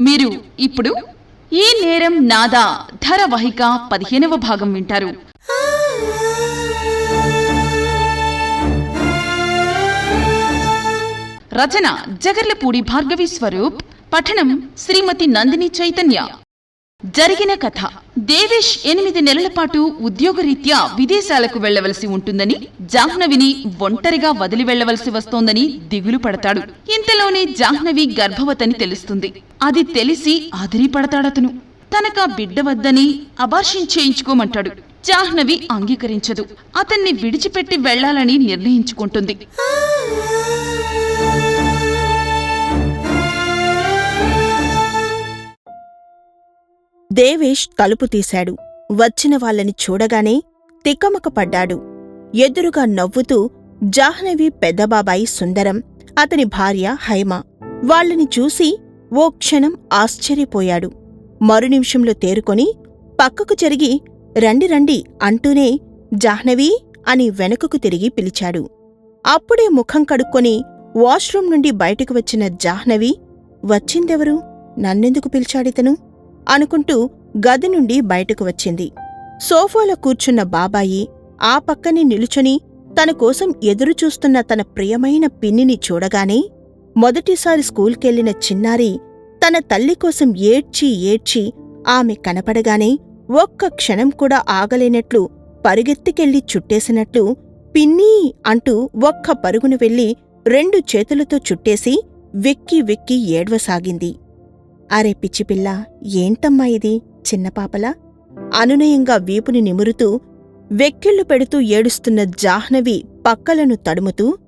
మీరు ఇప్పుడు ఈ నేరం నాదా ధారావాహిక పదిహేనవ భాగం వింటారు. రచన జగర్లపూడి భార్గవి స్వరూప్ పఠనం శ్రీమతి నందిని చైతన్య. జరిగిన కథ. దేవేష్ ఎనిమిది నెలల పాటు ఉద్యోగరీత్యా విదేశాలకు వెళ్ళవలసి ఉంటుందని జాహ్నవిని ఒంటరిగా వదిలి వెళ్ళవలసి వస్తోందని దిగులు పడతాడు. ఇంతలోనే జాహ్నవి గర్భవతని తెలుస్తుంది. అది తెలిసి ఆదిరిపడతాడతను తనకా బిడ్డ వద్దని అబార్షన్ చేయించుకోమంటాడు. జాహ్నవి అంగీకరించదు. అతన్ని విడిచిపెట్టి వెళ్ళాలని నిర్ణయించుకుంటుంది. దేవేష్ తలుపు తీశాడు. వచ్చిన వాళ్ళని చూడగానే తిక్కమకపడ్డాడు ఎదురుగా నవ్వుతూ జాహ్నవి పెద్దబాబాయి సుందరం అతని భార్య హైమ. వాళ్ళని చూసి ఓ క్షణం ఆశ్చర్యపోయాడు. మరునిమిషంలో తేరుకొని పక్కకు జరిగి రండి రండి అంటూనే జాహ్నవి అని వెనుకకు తిరిగి పిలిచాడు. అప్పుడే ముఖం కడుక్కొని వాష్రూం నుండి బయటకు వచ్చిన జాహ్నవి వచ్చిందెవరు? నన్నెందుకు పిలిచాడితను? అనుకుంటూ గది నుండి బయటకు వచ్చింది. సోఫాలో కూర్చున్న బాబాయి ఆ పక్కనే నిలుచుని తన కోసం ఎదురుచూస్తున్న తన ప్రియమైన పిన్నిని చూడగానే మొదటిసారి స్కూల్కెళ్ళిన చిన్నారి తన తల్లి కోసం ఏడ్చి ఏడ్చి ఆమె కనపడగానే ఒక్క క్షణం కూడా ఆగలేనట్లు పరుగెత్తికెళ్ళి చుట్టేసినట్లు పిన్నీ అంటూ ఒక్క పరుగును వెళ్ళి రెండు చేతులతో చుట్టేసి వెక్కి వెక్కి ఏడ్వసాగింది. అరే పిచ్చిపిల్ల ఏంటమ్మా ఇది? చిన్నపాపలా అనునయంగా వీపుని నిమురుతూ వెక్కిళ్ళు పెడుతూ ఏడుస్తున్న జాహ్నవి పక్కలను తడుముతూ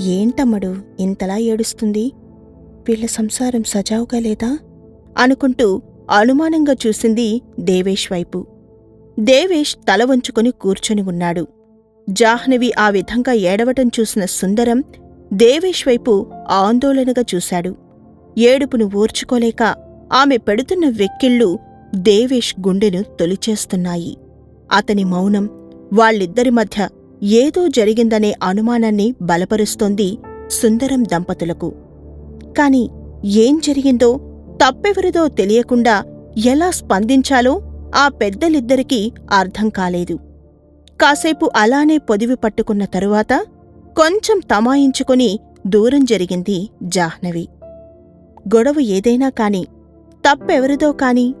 ఏంటమ్మడు ఇంతలా ఏడుస్తుంది? వీళ్ళ సంసారం సజావుగా లేదా? అనుకుంటూ అనుమానంగా చూసింది దేవేష్ వైపు. దేవేష్ తల వంచుకొని కూర్చొని ఉన్నాడు. జాహ్నవి ఆ విధంగా ఏడవటం చూసిన సుందరం దేవేష్ వైపు ఆందోళనగా చూశాడు. ఏడుపును ఓర్చుకోలేక ఆమె పెడుతున్న వెక్కిళ్ళు దేవేష్ గుండెను తొలిచేస్తున్నాయి. అతని మౌనం వాళ్ళిద్దరి మధ్య ఏదో జరిగిందనే అనుమానాన్ని బలపరుస్తోంది సుందరం దంపతులకు. కాని ఏం జరిగిందో తప్పెవరిదో తెలియకుండా ఎలా స్పందించాలో ఆ పెద్దలిద్దరికీ అర్థం కాలేదు. కాసేపు అలానే పొదివి పట్టుకున్న తరువాత కొంచెం తమాయించుకుని దూరం జరిగింది జాహ్నవి. గొడవ ఏదైనా కాని తప్పెవరిదో కాని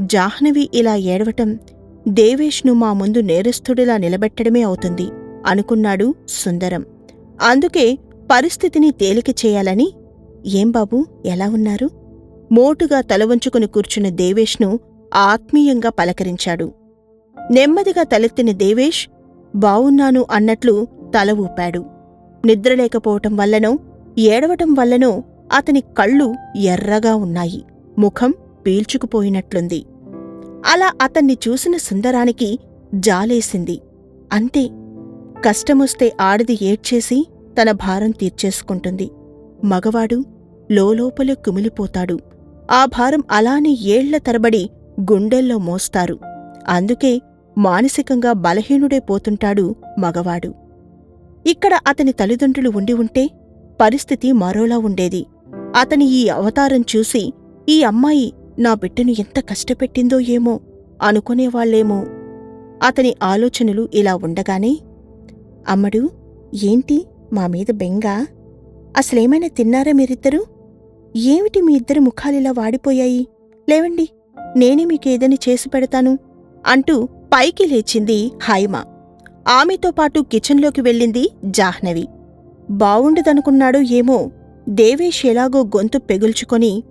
జాహ్నవి ఇలా ఏడవటం దేవేష్ను మా ముందు నేరస్థుడిలా నిలబెట్టడమే అవుతుంది అనుకున్నాడు సుందరం. అందుకే పరిస్థితిని తేలిక చేయాలని ఏం బాబూ ఎలా ఉన్నారు? మోటుగా తలవంచుకుని కూర్చున్న దేవేష్ను ఆత్మీయంగా పలకరించాడు. నెమ్మదిగా తలెత్తిన దేవేష్ బావున్నాను అన్నట్లు తల ఊపాడు. నిద్రలేకపోవటం వల్లనో ఏడవటం వల్లనో అతని కళ్ళు ఎర్రగా ఉన్నాయి. ముఖం పీల్చుకుపోయినట్లుంది. అలా అతన్ని చూసిన సుందరానికి జాలేసింది. అంతే. కష్టమొస్తే ఆడది ఏడ్చేసి తన భారం తీర్చేసుకుంటుంది. మగవాడు లోపల కుమిలిపోతాడు. ఆ భారం అలానే ఏళ్ళ తరబడి గుండెల్లో మోస్తారు. అందుకే మానసికంగా బలహీనుడే పోతుంటాడు మగవాడు. ఇక్కడ అతని తల్లిదండ్రులు ఉండి ఉంటే పరిస్థితి మరోలా ఉండేది. అతని ఈ అవతారం చూసి ఈ అమ్మాయి నా బిడ్డను ఎంత కష్టపెట్టిందో ఏమో అనుకునేవాళ్ళేమో అతని ఆలోచనలు ఇలా ఉండగానే అమ్మడు ఏంటి మా మీద బెంగ? అసలేమైనా తిన్నారా మీరిద్దరూ? ఏమిటి మీ ఇద్దరి ముఖాలిలా వాడిపోయాయి? లేవండి నేనే మీకేదని చేసి పెడతాను అంటూ పైకి లేచింది హైమ. ఆమెతో పాటు కిచెన్లోకి వెళ్ళింది జాహ్నవి. బావుండదనుకున్నాడో ఏమో దేవేష్ ఎలాగో గొంతు పెగుల్చుకొని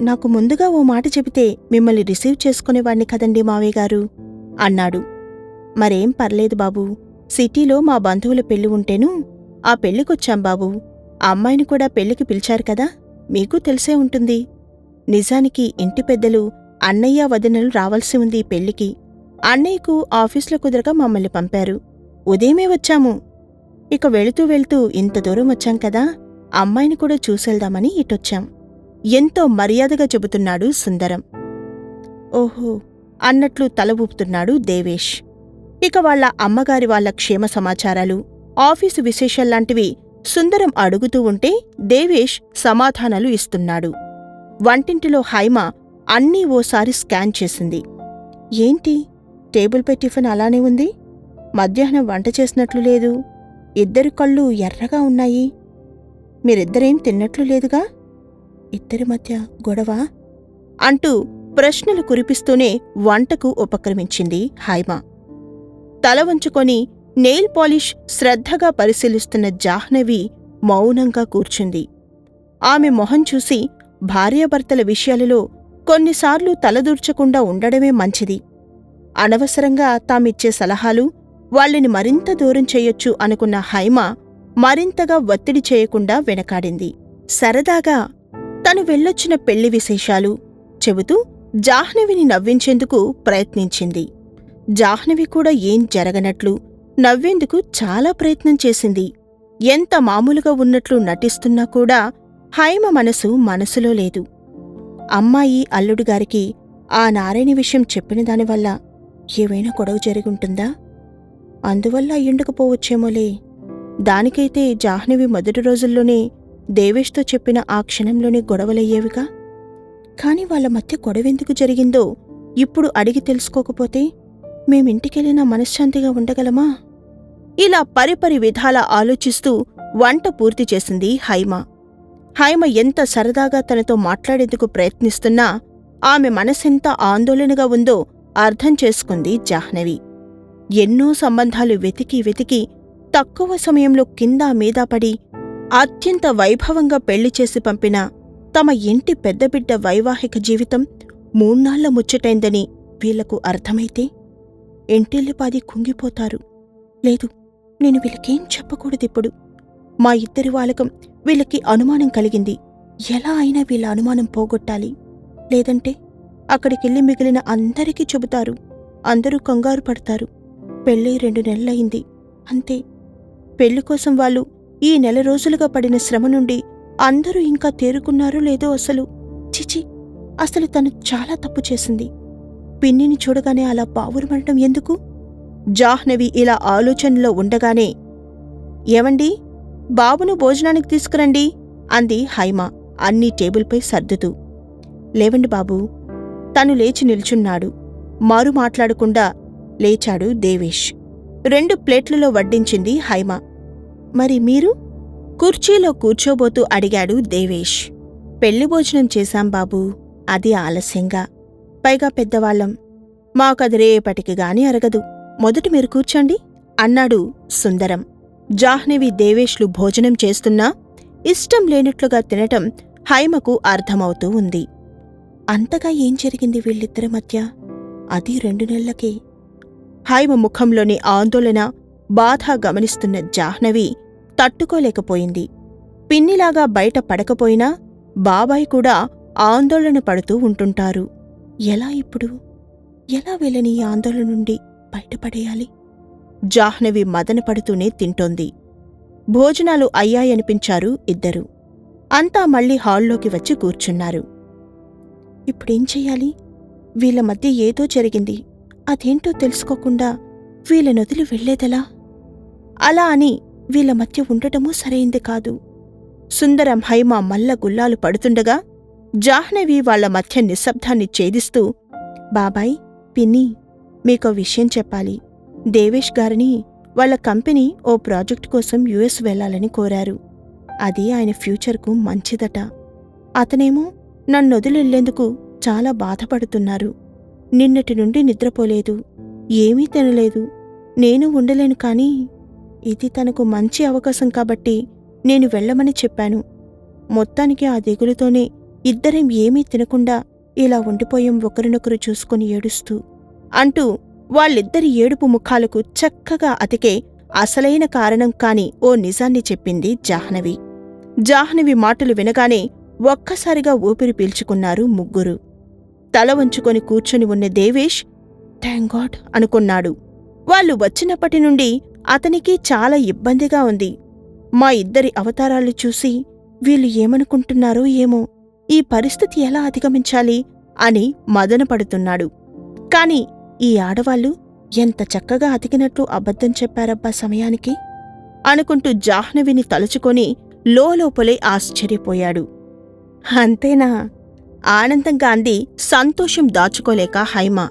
నాకు ముందుగా ఓ మాట చెబితే మిమ్మల్ని రిసీవ్ చేసుకునేవాణ్ణి కదండి మావయ్య గారు అన్నాడు. మరేం పర్లేదు బాబూ సిటీలో మా బంధువుల పెళ్ళి ఉంటేను ఆ పెళ్ళికొచ్చాం బాబూ. అమ్మాయిని కూడా పెళ్ళికి పిలిచారు కదా మీకు తెలిసే ఉంటుంది. నిజానికి ఇంటి పెద్దలు అన్నయ్య వదినలు రావాల్సి ఉంది ఈ పెళ్ళికి అన్నయ్యకు ఆఫీసులో కుదరక మమ్మల్ని పంపారు. ఉదయమే వచ్చాము. ఇక వెళుతూ వెళ్తూ ఇంత దూరం వచ్చాం కదా అమ్మాయిని కూడా చూసేద్దామని ఇటొచ్చాం. ఎంతో మర్యాదగా చెబుతున్నాడు సుందరం. ఓహో అన్నట్లు తల ఊపుతున్నాడు దేవేష్. ఇక వాళ్ళ అమ్మగారి వాళ్ళ క్షేమ సమాచారాలు ఆఫీసు విశేషాల్లాంటివి సుందరం అడుగుతూ ఉంటే దేవేష్ సమాధానాలు ఇస్తున్నాడు. వంటింటిలో హైమ అన్నీ ఓసారి స్కాన్ చేసింది. ఏంటి? టేబుల్పై టిఫిన్ అలానే ఉంది? మధ్యాహ్నం వంట చేసినట్లు లేదు? ఇద్దరి కళ్ళు ఎర్రగా ఉన్నాయి? మీరిద్దరేం తిన్నట్లు లేదుగా? ఇద్దరి మధ్య గొడవ? అంటూ ప్రశ్నలు కురిపిస్తూనే వంటకు ఉపక్రమించింది హైమ. తల వంచుకొని నెయిల్ పాలిష్ శ్రద్ధగా పరిశీలిస్తున్న జాహ్నవి మౌనంగా కూర్చుంది. ఆమె మొహం చూసి భార్యాభర్తల విషయాలలో కొన్నిసార్లు తలదూర్చకుండా ఉండడమే మంచిది. అనవసరంగా తామిచ్చే సలహాలు వాళ్ళని మరింత దూరం చేయొచ్చు అనుకున్న హైమ మరింతగా ఒత్తిడి చేయకుండా వెనకాడింది. సరదాగా తను వెళ్ళొచ్చిన పెళ్ళి విశేషాలు చెబుతూ జాహ్నవిని నవ్వించేందుకు ప్రయత్నించింది. జాహ్నవి కూడా ఏం జరగనట్లు నవ్వేందుకు చాలా ప్రయత్నం చేసింది. ఎంత మామూలుగా ఉన్నట్లు నటిస్తున్నా కూడా హైమ మనసు మనసులో లేదు. అమ్మాయి అల్లుడుగారికి ఆ నారాయణ విషయం చెప్పిన దానివల్ల ఏవైనా గొడవ జరుగుంటుందా అందువల్ల అయ్యుండకపోవచ్చేమోలే. దానికైతే జాహ్నవి మొదటి రోజుల్లోనే దేవేష్తో చెప్పిన ఆ క్షణంలోనే గొడవలయ్యేవిగా? కాని వాళ్ళ మధ్య గొడవెందుకు జరిగిందో ఇప్పుడు అడిగి తెలుసుకోకపోతే మేమింటికెళ్ళినా మనశ్శాంతిగా ఉండగలమా? ఇలా పరిపరి విధాల ఆలోచిస్తూ వంట పూర్తి చేసింది హైమ. హైమ ఎంత సరదాగా తనతో మాట్లాడేందుకు ప్రయత్నిస్తున్నా ఆమె మనసెంత ఆందోళనగా ఉందో అర్థం చేసుకుంది జాహ్నవి. ఎన్నో సంబంధాలు వెతికి వెతికి తక్కువ సమయంలో కింద మీద పడి అత్యంత వైభవంగా పెళ్ళి చేసి పంపిన తమ ఇంటి పెద్దబిడ్డ వైవాహిక జీవితం మూన్నాళ్ళ ముచ్చటైందని వీళ్ళకు అర్థమైతే ఇంటిల్లిపాది కుంగిపోతారు. లేదు నేను వీళ్ళకేం చెప్పకూడదిప్పుడు? మా ఇద్దరి వాలకం వీళ్ళకి అనుమానం కలిగింది. ఎలా అయినా వీళ్ళ అనుమానం పోగొట్టాలి. లేదంటే అక్కడికెళ్ళి మిగిలిన అందరికీ చెబుతారు. అందరూ కంగారు పడతారు. పెళ్ళి రెండు నెలలయింది. అంతే. పెళ్ళి కోసం వాళ్ళు ఈ నెల రోజులుగా పడిన శ్రమ నుండి అందరూ ఇంకా తేరుకున్నారో లేదో అసలు. చిచి అసలు తను చాలా తప్పు చేసింది. పిన్నిని చూడగానే అలా పావురమనడం ఎందుకు? జాహ్నవి ఇలా ఆలోచనలో ఉండగానే ఏమండి బాబును భోజనానికి తీసుకురండి అంది హైమ అన్ని టేబుల్పై సర్దుతూ. లేవండి బాబూ తను లేచి నిల్చున్నాడు. మారు మాట్లాడకుండా లేచాడు దేవేష్. రెండు ప్లేట్లలో వడ్డించింది హైమ. మరి మీరు? కుర్చీలో కూర్చోబోతూ అడిగాడు దేవేష్. పెళ్ళి భోజనం చేశాం బాబూ అది ఆలస్యంగా. పైగా పెద్దవాళ్ళం మాకది రేపటికి గాని అరగదు. మొదట మీరు కూర్చోండి అన్నాడు సుందరం. జాహ్నవి దేవేష్లు భోజనం చేస్తున్నా ఇష్టం లేనట్లుగా తినటం హైమకు అర్థమవుతూ ఉంది. అంతగా ఏం జరిగింది వీళ్ళిద్దరి మధ్య? అది రెండు నెలలకే. హైమ ముఖంలోని ఆందోళన బాధ గమనిస్తున్న జాహ్నవి తట్టుకోలేకపోయింది. పిన్నిలాగా బయట పడకపోయినా బాబాయ్ కూడా ఆందోళన పడుతూ ఉంటుంటారు. ఎలా ఇప్పుడు? ఎలా వీళ్ళని ఈ ఆందోళన నుండి బయటపడేయాలి? జాహ్నవి మదనపడుతూనే తింటోంది. భోజనాలు అయ్యాయనిపించారు ఇద్దరు. అంతా మళ్ళీ హాల్లోకి వచ్చి కూర్చున్నారు. ఇప్పుడేం చెయ్యాలి వీళ్ళ మధ్య ఏదో జరిగింది. అదేంటో తెలుసుకోకుండా వీళ్ళనొదిలి వెళ్ళేదెలా అలా అని వీళ్ళ మధ్య ఉండటమూ సరైంది కాదు. సుందరం హైమ మల్ల గుల్లాలు పడుతుండగా జాహ్నవి వాళ్ళ మధ్య నిశ్శబ్దాన్ని ఛేదిస్తూ బాబాయ్ పిన్ని మీకో విషయం చెప్పాలి. దేవేష్ గారిని వాళ్ళ కంపెనీ ఓ ప్రాజెక్ట్ కోసం యుఎస్ వెళ్ళాలని కోరారు. అది ఆయన ఫ్యూచర్కు మంచిదట. అతనేమో నన్నొదిలెళ్ళేందుకు చాలా బాధపడుతున్నారు. నిన్నటి నుండి నిద్రపోలేదు. ఏమీ తినలేదు. నేను ఉండలేను కానీ ఇది తనకు మంచి అవకాశం కాబట్టి నేను వెళ్ళమని చెప్పాను. మొత్తానికి ఆ దిగులుతోనే ఇద్దరం ఏమీ తినకుండా ఇలా ఉండిపోయాం ఒకరినొకరు చూసుకుని ఏడుస్తూ. అంటూ వాళ్ళిద్దరి ఏడుపు ముఖాలకు చక్కగా అతికే అసలైన కారణం కాని ఓ నిజాన్ని చెప్పింది జాహ్నవి. జాహ్నవి మాటలు వినగానే ఒక్కసారిగా ఊపిరి పీల్చుకున్నారు ముగ్గురు. తల వంచుకొని కూర్చొని ఉన్న దేవేష్ థ్యాంక్ గాడ్ అనుకున్నాడు. వాళ్ళు వచ్చినప్పటి నుండి అతనికి చాలా ఇబ్బందిగా ఉంది. మా ఇద్దరి అవతారాలు చూసి వీళ్ళు ఏమనుకుంటున్నారో ఏమో ఈ పరిస్థితి ఎలా అధిగమించాలి అని మదనపడుతున్నాడు కాని ఈ ఆడవాళ్ళు ఎంత చక్కగా అతికినట్లు అబద్ధం చెప్పారబ్బా సమయానికి? అనుకుంటూ జాహ్నవిని తలుచుకొని లోలోపలే ఆశ్చర్యపోయాడు. అంతేనా? ఆనందంగా అంది సంతోషం దాచుకోలేక హైమ.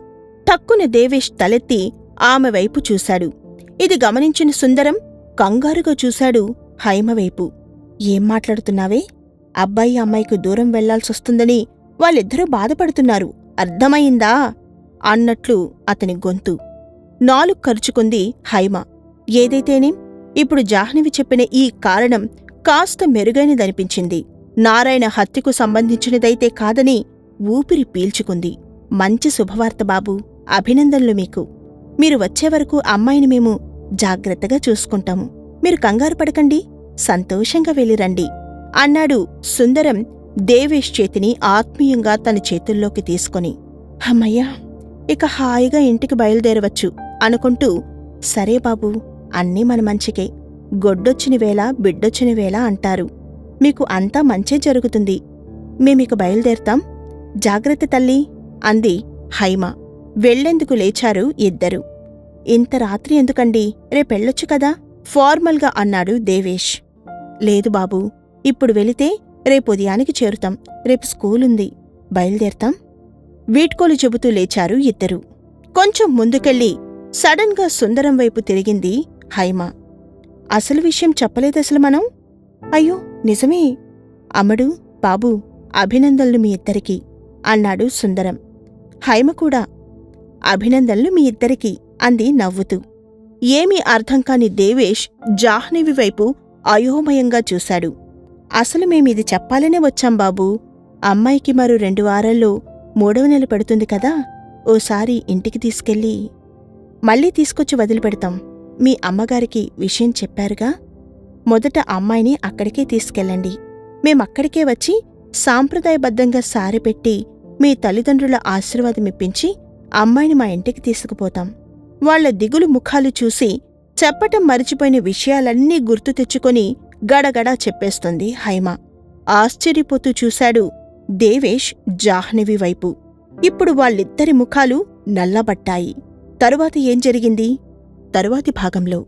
టక్కున దేవేష్ తలెత్తి ఆమె వైపు చూశాడు. ఇది గమనించిన సుందరం కంగారుగా చూశాడు హైమవైపు. ఏం మాట్లాడుతున్నావే? అబ్బాయి అమ్మాయికి దూరం వెళ్ళాల్సొస్తుందని వాళ్ళిద్దరూ బాధపడుతున్నారు. అర్థమైందా? అన్నట్లు అతని గొంతు. నాలుగు ఖర్చుకుంది హైమ. ఏదైతేనేం? ఇప్పుడు జాహ్నవి చెప్పిన ఈ కారణం కాస్త మెరుగైనదనిపించింది. నారాయణ హత్యకు సంబంధించినదైతే కాదని ఊపిరి పీల్చుకుంది. మంచి శుభవార్త బాబూ. అభినందనలు మీకు. మీరు వచ్చేవరకు అమ్మాయిని మేము జాగ్రత్తగా చూసుకుంటాము. మీరు కంగారు పడకండి. సంతోషంగా వెళ్ళిరండి. అన్నాడు సుందరం దేవేష్ చేతిని ఆత్మీయంగా తన చేతుల్లోకి తీసుకొని. అమ్మయ్యా ఇక హాయిగా ఇంటికి బయలుదేరవచ్చు అనుకుంటూ సరే బాబూ అన్నీ మన మంచికే. గొడ్డొచ్చిన వేళ బిడ్డొచ్చిన వేళ అంటారు. మీకు అంతా మంచే జరుగుతుంది. మేమిక బయలుదేరతాం. జాగ్రత్త తల్లి అంది హైమ. వెళ్ళేందుకు లేచారు ఇద్దరు. ఇంత రాత్రి ఎందుకండి? రేపెళ్ళొచ్చు కదా? ఫార్మల్గా అన్నాడు దేవేష్. లేదు బాబూ ఇప్పుడు వెళితే రేపు ఉదయానికి చేరుతాం. రేపు స్కూలుంది. బయలుదేరతాం? వీడ్కోలు చెబుతూ లేచారు ఇద్దరు. కొంచెం ముందుకెళ్ళి సడన్గా సుందరం వైపు తిరిగింది హైమ. అసలు విషయం చెప్పలేదసలు మనం? అయ్యో నిజమే. అమ్మడు బాబూ అభినందనలు మీ ఇద్దరికీ అన్నాడు సుందరం. హైమ కూడా అభినందనలు మీ ఇద్దరికీ అంది నవ్వుతూ. ఏమీ అర్థం కాని దేవేష్ జాహ్నవి వైపు అయోమయంగా చూశాడు. అసలు మేమిది చెప్పాలనే వచ్చాం బాబూ. అమ్మాయికి మరో రెండు వారాల్లో మూడవ నెల పెడుతుంది కదా. ఓసారి ఇంటికి తీసుకెళ్ళి మళ్ళీ తీసుకొచ్చి వదిలిపెడతాం. మీ అమ్మగారికి విషయం చెప్పారుగా? మొదట అమ్మాయిని అక్కడికే తీసుకెళ్ళండి. మేమక్కడికే వచ్చి సాంప్రదాయబద్ధంగా సారి పెట్టి మీ తల్లిదండ్రుల ఆశీర్వాదం ఇప్పించి అమ్మాయిని మా ఇంటికి తీసుకుపోతాం. వాళ్ళ దిగులు ముఖాలు చూసి చెప్పటం మరిచిపోయిన విషయాలన్నీ గుర్తు తెచ్చుకొని గడగడా చెప్పేస్తుంది హైమ. ఆశ్చర్యపోతూ చూశాడు దేవేష్ జాహ్నవి వైపు. ఇప్పుడు వాళ్ళిద్దరి ముఖాలు నల్లబట్టాయి. తరువాత ఏం జరిగింది? తరువాతి భాగంలో.